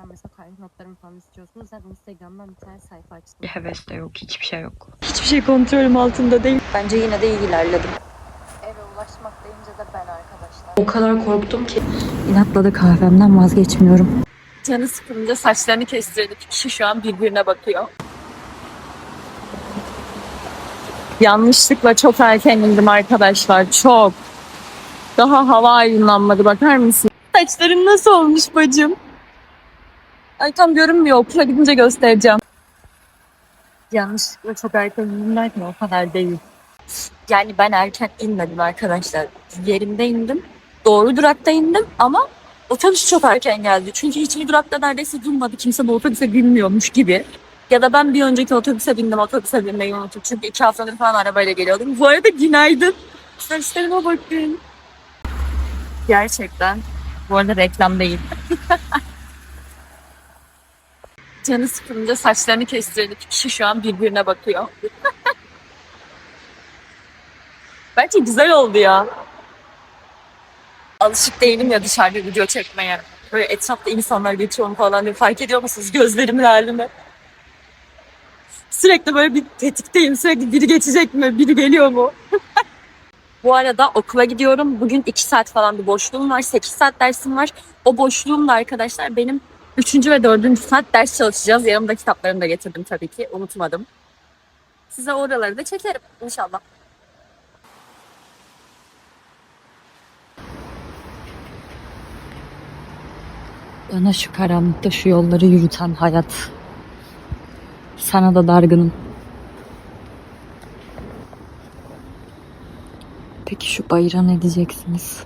benden mesela tarih notlarımı falan istiyorsunuz. Ben Instagram'dan bir tane sayfa açtım. Bir heves de yok, hiçbir şey yok. Hiçbir şey kontrolüm altında değil. Bence yine de iyi ilerledim. Eve ulaşmak deyince de ben arkadaşlar. O kadar korktum ki. İnatla da kahvemden vazgeçmiyorum. Canı sıkılınca saçlarını kestiren iki kişi şu an birbirine bakıyor. Yanlışlıkla çok erken indim arkadaşlar. Çok. Daha hava aydınlanmadı. Bakar mısın? Saçların nasıl olmuş bacım? Ay tam görünmüyor. Okula gidince göstereceğim. Yanlışlıkla çok erken indim derken o kadar değil. Yani ben erken inmedim arkadaşlar. Yerimde indim. Doğru durakta indim ama otobüs çok erken geldi. Çünkü hiçbir durakta neredeyse durmadı. Kimse bu otobüse binmiyormuş gibi. Ya da ben bir önceki otobüse bindim. Otobüse binmeyi unuttum. Çünkü iki haftadır falan arabayla geliyordum. Bu arada günaydın. Saçlarıma bakın. Gerçekten. Bu arada reklam değil. Canı sıkılınca saçlarını kestiren iki kişi şu an birbirine bakıyor. Bence güzel oldu ya. Alışık değilim ya dışarıda video çekmeye. Böyle etrafta insanlar geçiyor falan diye fark ediyor musunuz gözlerimin halini? Sürekli böyle bir tetikteyim. Sürekli biri geçecek mi? Biri geliyor mu? Bu arada okula gidiyorum. Bugün 2 saat falan bir boşluğum var. 8 saat dersim var. O boşluğumda arkadaşlar benim 3. ve 4. saat ders çalışacağız. Yanımda kitaplarımı da getirdim tabii ki. Unutmadım. Size oraları da çekerim inşallah. Bana şu karanlıkta şu yolları yürüten hayat. Sana da dargınım. Peki şu bayıra ne diyeceksiniz?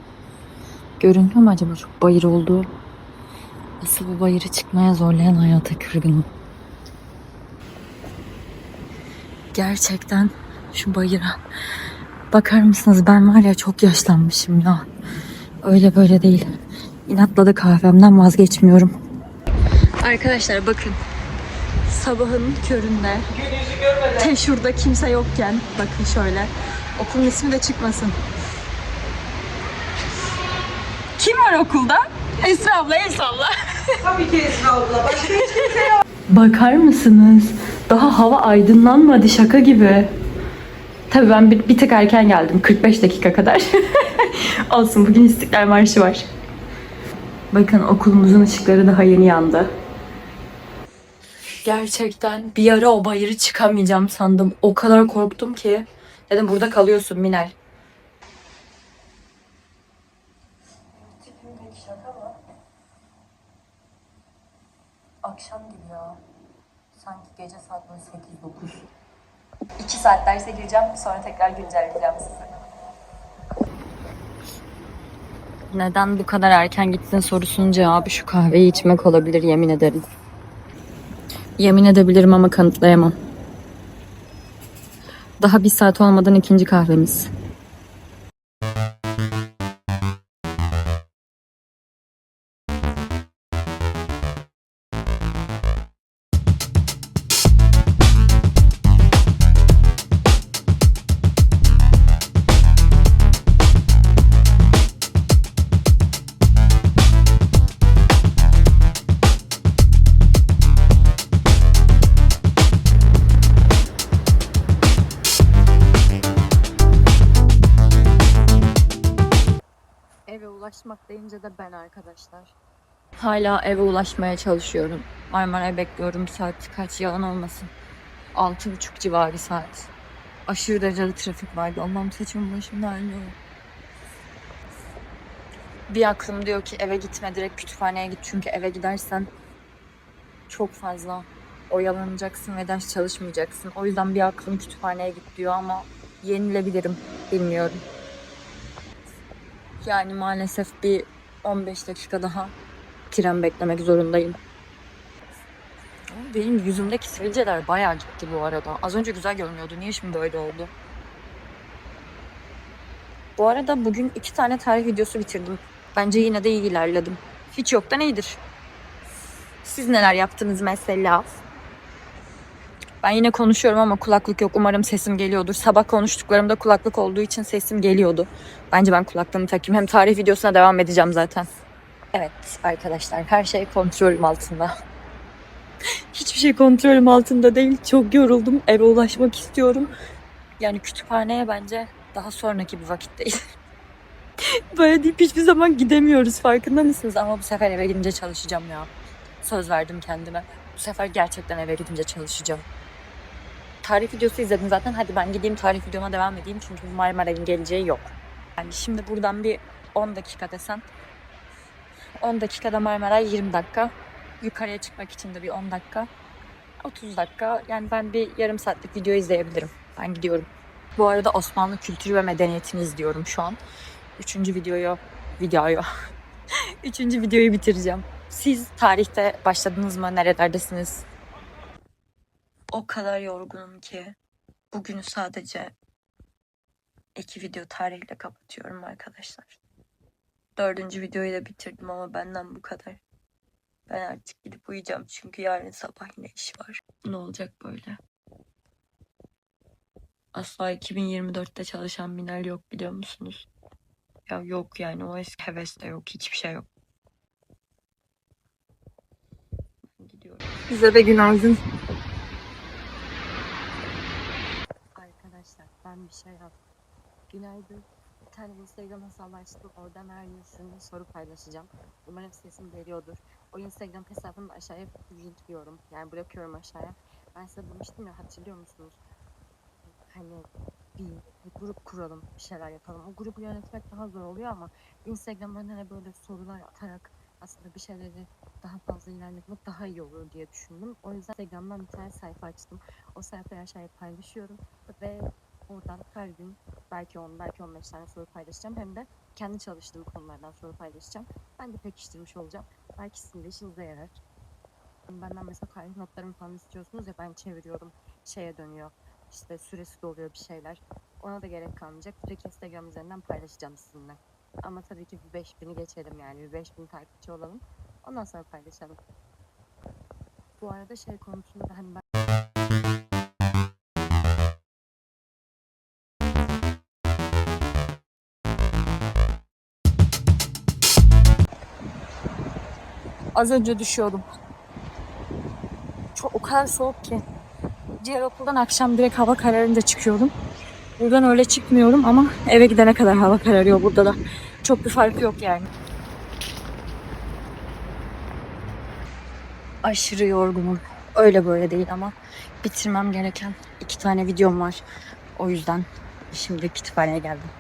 Görünüyor mu acaba çok bayır olduğu? Asıl bu bayırı çıkmaya zorlayan hayata kırgınım. Gerçekten şu bayıra bakar mısınız? Ben var ya çok yaşlanmışım ya. Öyle böyle değil. İnatla da kahvemden vazgeçmiyorum. Arkadaşlar bakın. Sabahın köründe. Te şurada kimse yokken. Bakın şöyle. Okulun ismi de çıkmasın. Kim var okulda? Esra abla el salla. Tabii ki Esra abla. Başka Bakar mısınız? Daha hava aydınlanmadı şaka gibi. Tabii ben bir, bir tık erken geldim. 45 dakika kadar. Olsun bugün İstiklal Marşı var. Bakın okulumuzun ışıkları daha yeni yandı. Gerçekten bir ara o bayırı çıkamayacağım sandım. O kadar korktum ki. Dedim burada kalıyorsun Minel. Akşam gibi ya. Sanki gece saat böyle 8-9. 2 saat derse gireceğim sonra tekrar güncelleyeceğim size. Neden bu kadar erken gittin sorusunun cevabı şu kahveyi içmek olabilir yemin ederim. Yemin edebilirim ama kanıtlayamam. Daha bir saat olmadan ikinci kahvemiz. Ulaşmak deyince de ben arkadaşlar. Hala eve ulaşmaya çalışıyorum. Marmara'ya bekliyorum. Saat kaç yalan olmasın. Altı buçuk civarı saat. Aşırı derecede trafik vardı. Allah'ım saçımın başımda ağrıyor. Bir aklım diyor ki eve gitme direkt kütüphaneye git. Çünkü eve gidersen çok fazla oyalanacaksın ve ders çalışmayacaksın. O yüzden bir aklım kütüphaneye git diyor ama yenilebilirim. Bilmiyorum. Yani maalesef bir 15 dakika daha tren beklemek zorundayım. Benim yüzümdeki sivilceler bayağı gitti bu arada. Az önce güzel görünüyordu. Niye şimdi böyle oldu? Bu arada bugün iki tane tarih videosu bitirdim. Bence yine de iyi ilerledim. Hiç yoktan iyidir. Siz neler yaptınız mesela? Ben yine konuşuyorum ama kulaklık yok. Umarım sesim geliyordur. Sabah konuştuklarımda kulaklık olduğu için sesim geliyordu. Bence ben kulaklığımı takayım. Hem tarih videosuna devam edeceğim zaten. Evet arkadaşlar her şey kontrolüm altında. Hiçbir şey kontrolüm altında değil. Çok yoruldum. Eve ulaşmak istiyorum. Yani kütüphaneye bence daha sonraki bir vakitteyiz. Böyle deyip hiçbir zaman gidemiyoruz farkında mısınız? Ama bu sefer eve gidince çalışacağım ya. Söz verdim kendime. Bu sefer gerçekten eve gidince çalışacağım. Tarih videosu izledim zaten. Hadi ben gideyim tarih videoma devam edeyim. Çünkü Marmaray'ın geleceği yok. Yani şimdi buradan bir 10 dakika desen 10 dakikada Marmaray 20 dakika. Yukarıya çıkmak için de bir 10 dakika. 30 dakika. Yani ben bir yarım saatlik video izleyebilirim. Ben gidiyorum. Bu arada Osmanlı kültürü ve medeniyetini izliyorum şu an. Üçüncü videoyu, videoyu, üçüncü videoyu bitireceğim. Siz tarihte başladınız mı? Nerelerdesiniz? O kadar yorgunum ki bugünü sadece iki video tarihle kapatıyorum arkadaşlar. Dördüncü videoyu da bitirdim ama benden bu kadar. Ben artık gidip uyuyacağım çünkü yarın sabah yine iş var. Ne olacak böyle? Asla 2024'te çalışan biner yok biliyor musunuz? Ya yok yani o eski heves de yok. Hiçbir şey yok. Ben gidiyorum. Size de günaydın. Arkadaşlar ben bir şey yaptım. Günaydın. Bir tane Instagram hesabı açtım. Oradan her gün soru paylaşacağım. Umarım sesim geliyordur. O Instagram hesabını aşağıya linkliyorum. Yani bırakıyorum aşağıya. Ben size demiştim ya hatırlıyor musunuz? Hani bir, bir grup kuralım, bir şeyler yapalım. O grubu yönetmek daha zor oluyor ama Instagram'dan hani böyle sorular atarak aslında bir şeyleri daha fazla ilerletmek daha iyi olur diye düşündüm. O yüzden Instagram'dan bir tane sayfa açtım. O sayfayı aşağıya paylaşıyorum ve oradan her gün belki 10 belki 15 tane soru paylaşacağım. Hem de kendi çalıştığım konulardan soru paylaşacağım. Ben de pekiştirmiş olacağım. Belki sizin de işinize yarar. Benden mesela tarih notlarımı falan istiyorsunuz ya ben çeviriyorum şeye dönüyor. İşte süresi doluyor bir şeyler. Ona da gerek kalmayacak. Direkt Instagram üzerinden paylaşacağım sizinle. Ama tabii ki bir 5000'i geçelim yani. Bir 5000 takipçi olalım. Ondan sonra paylaşalım. Bu arada şey konusunda da hani ben Az önce düşüyordum. Çok o kadar soğuk ki. Diğer okuldan akşam direkt hava kararınca çıkıyordum. Buradan öyle çıkmıyorum ama eve gidene kadar hava kararıyor burada da. Çok bir farkı yok yani. Aşırı yorgunum. Öyle böyle değil ama bitirmem gereken iki tane videom var. O yüzden şimdi kütüphaneye geldim.